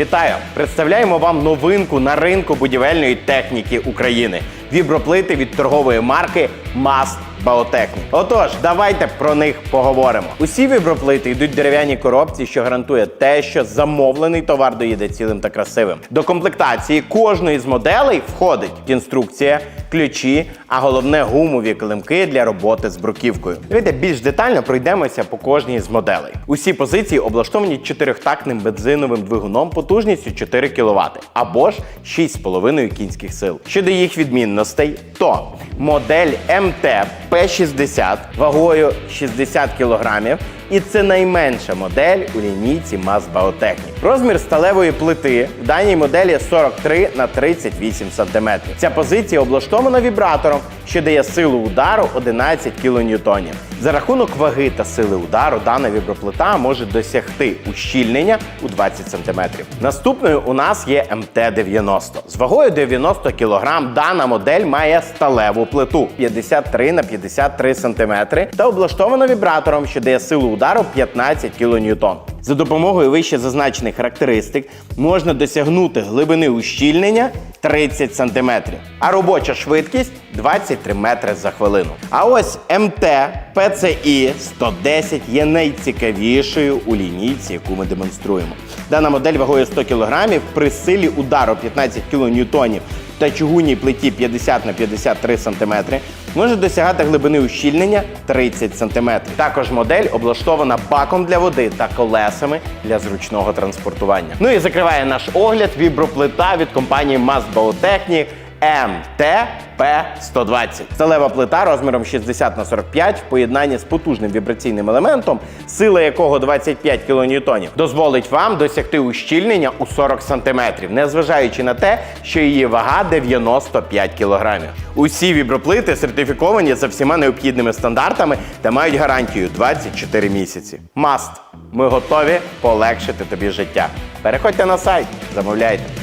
Вітаю! Представляємо вам новинку на ринку будівельної техніки України. Віброплити від торгової марки Mast Baotechnic. Отож, давайте про них поговоримо. Усі віброплити йдуть в дерев'яній коробці, що гарантує те, що замовлений товар доїде цілим та красивим. До комплектації кожної з моделей входить інструкція, ключі, а головне гумові килимки для роботи з бруківкою. Давайте більш детально пройдемося по кожній з моделей. Усі позиції облаштовані чотирьохтактним бензиновим двигуном потужністю 4 кВт або ж 6,5 кінських сил. Щодо їх відмінностей, то модель МТ П60 вагою 60 кг і це найменша модель у лінійці Maz Baotechnic. Розмір сталевої плити в даній моделі 43 на 38 см. Ця позиція облаштована вібратором, що дає силу удару 11 кН. За рахунок ваги та сили удару дана віброплита може досягти ущільнення у 20 см. Наступною у нас є МТ-90. З вагою 90 кг дана модель має сталеву плиту 53 на 53 см та облаштована вібратором, що дає силу удару 15 кН. За допомогою вище зазначених характеристик можна досягнути глибини ущільнення 30 см, а робоча швидкість 23 метри за хвилину. А ось МТ PCI 110 є найцікавішою у лінійці, яку ми демонструємо. Дана модель вагою 100 кг при силі удару 15 кН та чугунній плиті 50 на 53 см може досягати глибини ущільнення 30 см. Також модель облаштована баком для води та колесами для зручного транспортування. Ну і закриває наш огляд віброплита від компанії Mast Baotechnic МТП-120. Сталева плита розміром 60 на 45 в поєднанні з потужним вібраційним елементом, сила якого 25 кН, дозволить вам досягти ущільнення у 40 см, незважаючи на те, що її вага 95 кг. Усі віброплити сертифіковані за всіма необхідними стандартами та мають гарантію 24 місяці. Маст. Ми готові полегшити тобі життя. Переходьте на сайт, замовляйте.